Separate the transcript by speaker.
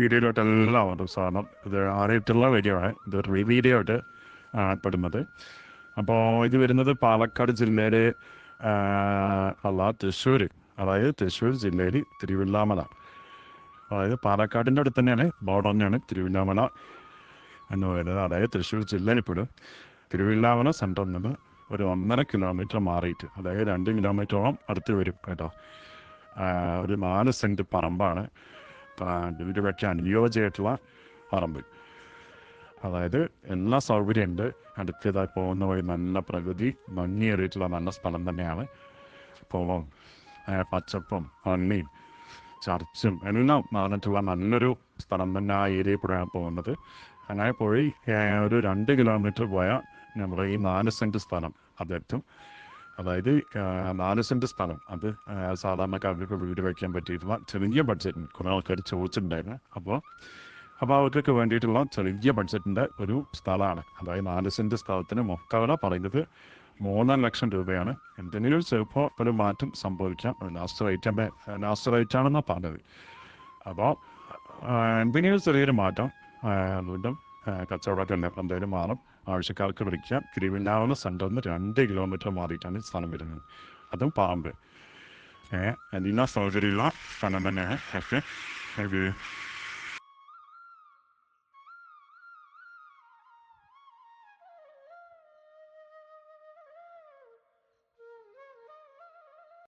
Speaker 1: വീഡിയോയിലോട്ട് ഉണ്ട് സാധനം ഇത് ആദ്യമായിട്ടുള്ള വീഡിയോ ആണ് ഇത് റീ വീഡിയോ ആയിട്ട് പെടുന്നത്. അപ്പോൾ ഇത് വരുന്നത് പാലക്കാട് ജില്ലയിലെ അല്ല തൃശ്ശൂർ അതായത് തൃശ്ശൂർ ജില്ലയിൽ തിരുവില്ലാമല. അതായത് പാലക്കാടിന്റെ അടുത്ത് തന്നെയാണ് ബോർഡർ തന്നെയാണ് തിരുവില്ലാമല എന്ന് പറയുന്നത്. അതായത് തൃശ്ശൂർ ജില്ലയിൽ പെടും. തിരുവില്ലാമല സെന്ററിൽ നിന്ന് ഒരു ഒന്നര കിലോമീറ്റർ മാറിയിട്ട് അതായത് രണ്ട് കിലോമീറ്ററോളം അടുത്ത് വരും കേട്ടോ. ഒരു നാല് സെന്റ് പറമ്പാണ്. വീട് വെക്കാൻ അനുയോജ്യമായിട്ടുള്ള പറമ്പ് അതായത് എല്ലാ സൗകര്യം ഉണ്ട് അടുത്തതായി പോകുന്ന വഴി നല്ല പ്രകൃതി ഭംഗിയേറിയിട്ടുള്ള നല്ല സ്ഥലം തന്നെയാണ്. പോവും പച്ചപ്പും മണ്ണിയും ചർച്ചും എല്ലാം പറഞ്ഞിട്ടുള്ള നല്ലൊരു സ്ഥലം തന്നെ ആ ഏരിയയിൽ കൂടെയാണ് പോകുന്നത്. അങ്ങനെ പോയി ഒരു രണ്ട് കിലോമീറ്റർ പോയാൽ നമ്മുടെ ഈ നാല് സെന്റ് സ്ഥലം അതെത്തും. അതായത് ആ, നാല് സെന്റ് സ്ഥലം. അത് സാധാരണക്കാർക്ക് വീട് വയ്ക്കാൻ പറ്റിയിട്ടുള്ള ചെറിയ ബഡ്ജറ്റിന് കുറേ ആൾക്കാർ ചോദിച്ചിട്ടുണ്ടായിരുന്നു. അപ്പോൾ അപ്പോൾ അവർക്കൊക്കെ വേണ്ടിയിട്ടുള്ള ചെറിയ ബഡ്ജറ്റിന്റെ ഒരു സ്ഥലമാണ്. അതായത് നാല് സ്ഥലത്തിന് മൊക്കവില പറയുന്നത് മൂന്നര ലക്ഷം രൂപയാണ്. എന്തെങ്കിലും ചിലപ്പോൾ ഒരു മാറ്റം സംഭവിക്കാം. ലാസ്റ്റ് റേറ്റ് ലാസ്റ്റ് റേറ്റ് ആണെന്നാണ് പറഞ്ഞത്. അപ്പോൾ എന്തെങ്കിലും ചെറിയൊരു മാറ്റം വീണ്ടും കച്ചവടമൊക്കെ ഉണ്ട് എന്തായാലും മാറും. ആവശ്യക്കാർക്ക് വിളിക്കാം തിരുവല്ലാവുന്ന സെന്ററിൽ നിന്ന് രണ്ട് കിലോമീറ്റർ മാറിയിട്ടാണ് സ്ഥലം വരുന്നത്. അതും പാമ്പ്. ഏഹ് എല്ലാ സൗകര്യമുള്ള സ്ഥലം തന്നെയാണ്. പക്ഷേ